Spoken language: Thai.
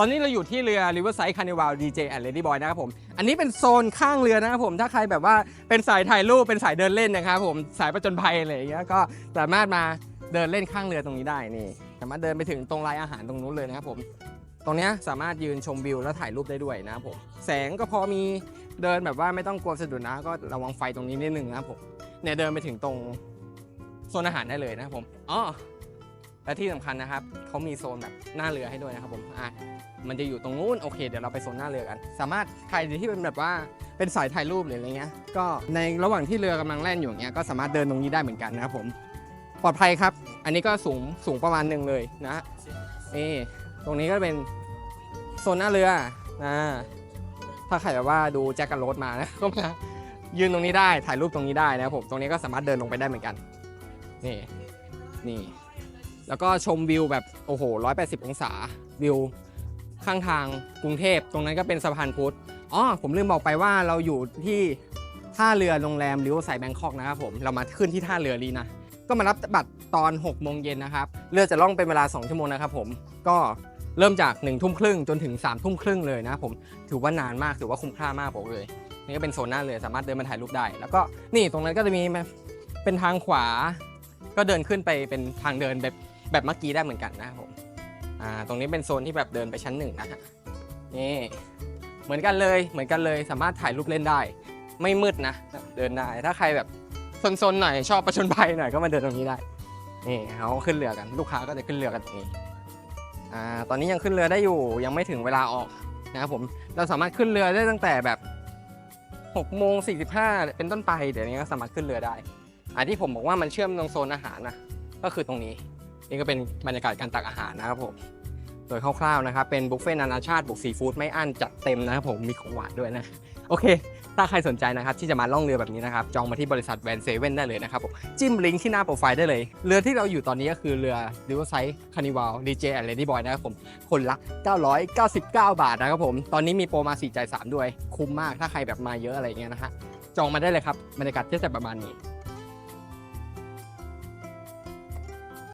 ตอนนี้เราอยู่ที่เรือ Riverside Carnival DJ and Lady Boy นะครับผม อันนี้เป็นโซนข้างเรือนะครับผม ถ้าใครแบบว่าเป็นสายถ่ายรูป เป็นสายเดินเล่นนะครับผม สายประจนภัยอะไรอย่างเงี้ย ก็สามารถมาเดินเล่นข้างเรือตรงนี้ได้นี่ สามารถเดินไปถึงตรงลายอาหารตรงนู้นเลยนะครับผม ตรงเนี้ยสามารถยืนชมวิวแล้วถ่ายรูปได้ด้วยนะครับผม แสงก็พอมีเดินแบบว่าไม่ต้องกลัวสะดุดนะ ก็ระวังไฟตรงนี้นิดนึงนะครับผม เนี่ยเดินไปถึงตรงโซนอาหารได้เลยนะครับผม อ๋อ และที่สำคัญนะครับเขามีโซนแบบหน้าเรือให้ด้วยนะครับผมอะมันจะอยู่ตรงนู้นโอเคเดี๋ยวเราไปโซนหน้าเรือกัน สามารถใครที่เป็นแบบว่าเป็นสายถ่ายรูปหรืออะไรเงี้ยก็ในระหว่างที่เรือกำลังแล่นอยู่อย่างเงี้ยก็สามารถเดินตรงนี้ได้เหมือนกันนะครับผมปลอดภัยครับ อันนี้ก็สูงสูงประมาณหนึ่งเลยนะนี่ตรงนี้ก็เป็นโซนหน้าเรือนะถ้าใครแบบว่าดูแจ็คกันโรดมานะก็มายืนตรงนี้ได้ถ่ายรูปตรงนี้ได้นะครับผมตรงนี้ก็สามารถเดินลงไปได้เหมือนกัน นี่นี่ แล้วก็ชมวิวแบบโอ้โห 180 องศาวิวข้างทางกรุงเทพตรงนั้นก็เป็นสะพานพุทธอ๋อผมลืมบอกไปว่าเราอยู่ที่ท่าเรือโรงแรมริวไซแบงคอกนะครับผมเรามาขึ้นที่ท่าเรือลีนะ ก็มารับบัตรตอน6โมงเย็นนะครับเรือจะล่องเป็นเวลา 2 ชั่วโมงนะครับผมก็เริ่มจาก1ทุ่มครึ่งจนถึง3ทุ่มครึ่งเลยนะผมถือว่านานมากถือว่าคุ้มค่ามากบอกเลยนี่ก็เป็นโซนหน้าเรือสามารถเดินมาถ่ายรูปได้ แล้วก็นี่ตรงนั้นก็จะมีเป็นทางขวา ก็เดินขึ้นไปเป็นทางเดินแบบ แบบเมื่อกี้ได้เหมือนกันนะครับผมอ่าตรงนี้เป็นโซนที่แบบเดินไปชั้นหนึ่งนะฮะนี่เหมือนกันเลยเหมือนกันเลยสามารถถ่ายรูปเล่นได้ ไม่มืดนะ เดินได้ถ้าใครแบบซนๆหน่อยชอบประชนภัยหน่อยก็มาเดินตรงนี้ได้นี่เขาขึ้นเรือกันลูกค้าก็จะขึ้นเรือกันตรงนี้อ่าตอนนี้ยังขึ้นเรือได้อยู่ยังไม่ถึงเวลาออกนะครับผมเราสามารถขึ้นเรือได้ตั้งแต่แบบ6โมง45 เป็นต้นไปเดี๋ยวนี้ก็สามารถขึ้นเรือได้อันที่ผมบอกว่ามันเชื่อมตรงโซนอาหารนะก็คือตรงนี้ นี่ก็เป็นบรรยากาศการตักอาหารนะครับผมโดยคร่าวๆนะครับ เป็นบุฟเฟ่ต์นานาชาติบุกซีฟู้ดไม่อั้นจัดเต็มนะครับผมมีของหวานด้วยนะ โอเค ถ้าใครสนใจนะครับ ที่จะมาล่องเรือแบบนี้นะครับ จองมาที่บริษัทแวนเซเว่นได้เลยนะครับผมจิ้มลิงก์ที่หน้าโปรไฟล์ได้เลย เรือที่เราอยู่ตอนนี้ก็คือเรือ Riverside Carnival DJ and Lady Boy นะครับผม คนละ 999 บาทนะครับผม ตอนนี้มีโปรมา4จ่าย3ด้วย คุ้มมากถ้าใครแบบมาเยอะอะไรเงี้ยนะฮะจองมาได้เลยครับบรรยากาศที่จะประมาณนี้